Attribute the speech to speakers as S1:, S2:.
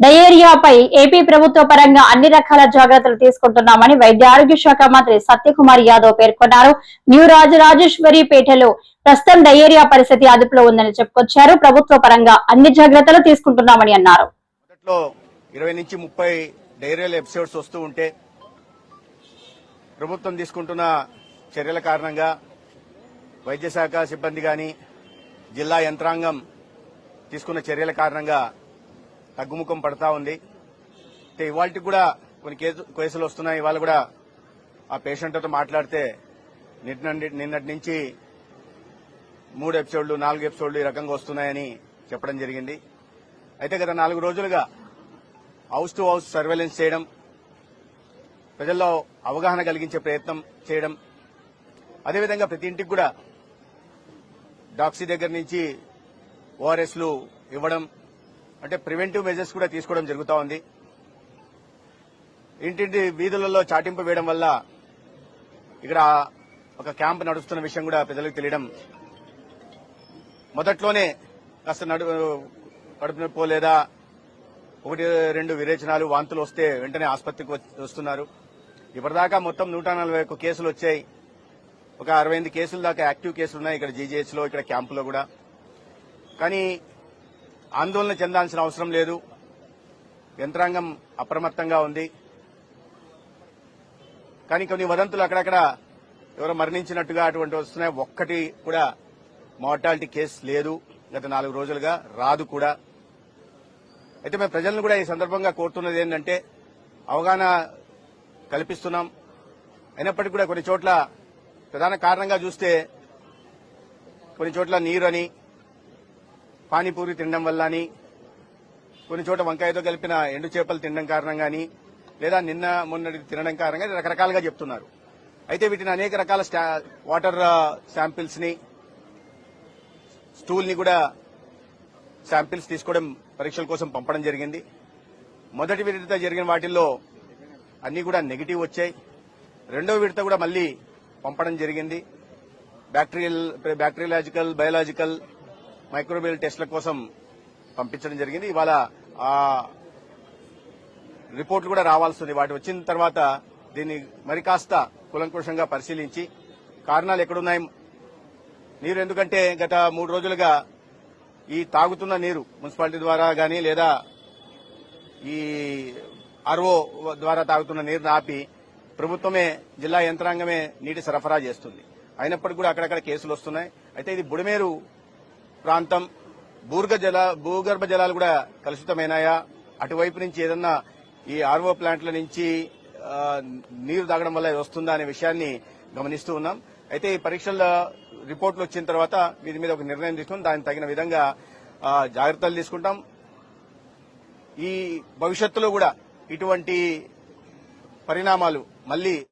S1: డయేరియాపై AP ప్రభుత్వ పరంగా అన్ని రకాల జాగ్రత్తలు తీసుకుంటున్నామని వైద్య ఆరోగ్య శాఖ మంత్రి సత్యకుమార్ యాదవ్ పేర్కొన్నారు. న్యూ రాజరాజేశ్వరి పేటలో ప్రస్తుతం డయేరియా పరిస్థితి అదుపులో ఉందని చెప్పుకొచ్చారు. ప్రభుత్వ పరంగా అన్ని జాగ్రత్తలు తీసుకుంటున్నామని అన్నారు.
S2: ఇరవై నుంచి ముప్పై డైరియల్ ఎపిసోడ్స్ వస్తూ ఉంటే ప్రభుత్వం తీసుకుంటున్న చర్యల కారణంగా వైద్య శాఖ సిబ్బంది కానీ జిల్లా యంత్రాంగం తీసుకున్న చర్యల కారణంగా తగ్గుముఖం పడతా ఉంది. అయితే ఇవాళకి కూడా కొన్ని కేసులు వస్తున్నాయి. ఇవాళ కూడా ఆ పేషెంట్తో మాట్లాడితే నిన్నటి నుంచి మూడు ఎపిసోడ్లు నాలుగు ఎపిసోడ్లు ఈ రకంగా వస్తున్నాయని చెప్పడం జరిగింది. అయితే గత నాలుగు రోజులుగా హౌస్ టు హౌస్ సర్వేలెన్స్ చేయడం ప్రజల్లో అవగాహన కలిగించే ప్రయత్నం చేయడం అదేవిధంగా ప్రతి ఇంటికి కూడా డాక్సీ దగ్గర నుంచి ఓఆర్ఎస్లు ఇవ్వడం అంటే ప్రివెంటివ్ మెజర్స్ కూడా తీసుకోవడం జరుగుతూ ఉంది. ఇంటింటి వీధులలో చాటింపు వేయడం వల్ల ఇక్కడ ఒక క్యాంప్ నడుస్తున్న విషయం కూడా ప్రజలకు తెలియడం. మొదట్లోనే కాస్త నడు కడుపు నొప్పో లేదా ఒకటి రెండు విరేచనాలు వాంతులు వస్తే వెంటనే ఆసుపత్రికి వస్తున్నారు. ఇప్పటిదాకా మొత్తం నూట నలభై ఒక్క కేసులు వచ్చాయి. ఒక అరవై ఎనిమిది కేసుల దాకా యాక్టివ్ కేసులు ఉన్నాయి ఇక్కడ జీజీహెచ్లో ఇక్కడ క్యాంపులో కూడా. కానీ ఆందోళన చెందాల్సిన అవసరం లేదు. యంత్రాంగం అప్రమత్తంగా ఉంది. కానీ కొన్ని వదంతులు అక్కడక్కడ ఎవరో మరణించినట్టుగా అటువంటి వస్తున్నాయి. ఒక్కటి కూడా మార్టాలిటీ కేసు లేదు. గత నాలుగు రోజులుగా రాదు కూడా. అయితే మేము ప్రజలను కూడా ఈ సందర్భంగా కోరుతున్నది ఏంటంటే అవగాహన కల్పిస్తున్నాం. అయినప్పటికీ కూడా కొన్ని చోట్ల ప్రధాన కారణంగా చూస్తే కొన్ని చోట్ల నీరు అని పానీపూరి తినడం వల్ల అని కొన్ని చోట వంకాయతో కలిపిన ఎండు చేపలు తినడం కారణం కానీ లేదా నిన్న మొన్నటి తినడం కారణంగా రకరకాలుగా చెప్తున్నారు. అయితే వీటిని అనేక రకాల స్టా- వాటర్ శాంపిల్స్ని స్టూల్ని కూడా శాంపిల్స్ తీసుకోవడం పరీక్షల కోసం పంపడం జరిగింది. మొదటి విడత జరిగిన వాటిల్లో అన్ని కూడా నెగిటివ్ వచ్చాయి. రెండో విడత కూడా మళ్ళీ పంపడం జరిగింది. బ్యాక్టీరియల్ బ్యాక్టీరియలాజికల్ బయలాజికల్ మైక్రోబియల్ టెస్ట్ల కోసం పంపించడం జరిగింది. ఇవాళ ఆ రిపోర్ట్లు కూడా రావాల్సింది వాటి వచ్చిన తర్వాత దీన్ని మరి కాస్త కులంకుషంగా పరిశీలించి కారణాలు ఎక్కడున్నాయి నీరు ఎందుకంటే గత మూడు రోజులుగా ఈ తాగుతున్న నీరు మున్సిపాలిటీ ద్వారా కానీ లేదా ఈ ఆర్ఓ ద్వారా తాగుతున్న నీరుని ఆపి ప్రభుత్వమే జిల్లా యంత్రాంగమే నీటి సరఫరా చేస్తుంది. అయినప్పటికీ కూడా అక్కడక్కడ కేసులు వస్తున్నాయి. అయితే ఇది బుడమేరు ప్రాంతం భూర్గ జల భూగర్భ జలాలు కూడా కలుషితమైనాయా? అటువైపు నుంచి ఏదన్నా ఈ ఆర్ఓ ప్లాంట్ల నుంచి నీరు తాగడం వల్ల వస్తుందా అనే విషయాన్ని గమనిస్తూ ఉన్నాం. అయితే ఈ పరీక్షల రిపోర్ట్లు వచ్చిన తర్వాత వీటి మీద ఒక నిర్ణయం తీసుకుని దానికి తగిన విధంగా జాగ్రత్తలు తీసుకుంటాం. ఈ భవిష్యత్తులో కూడా ఇటువంటి పరిణామాలు మళ్ళీ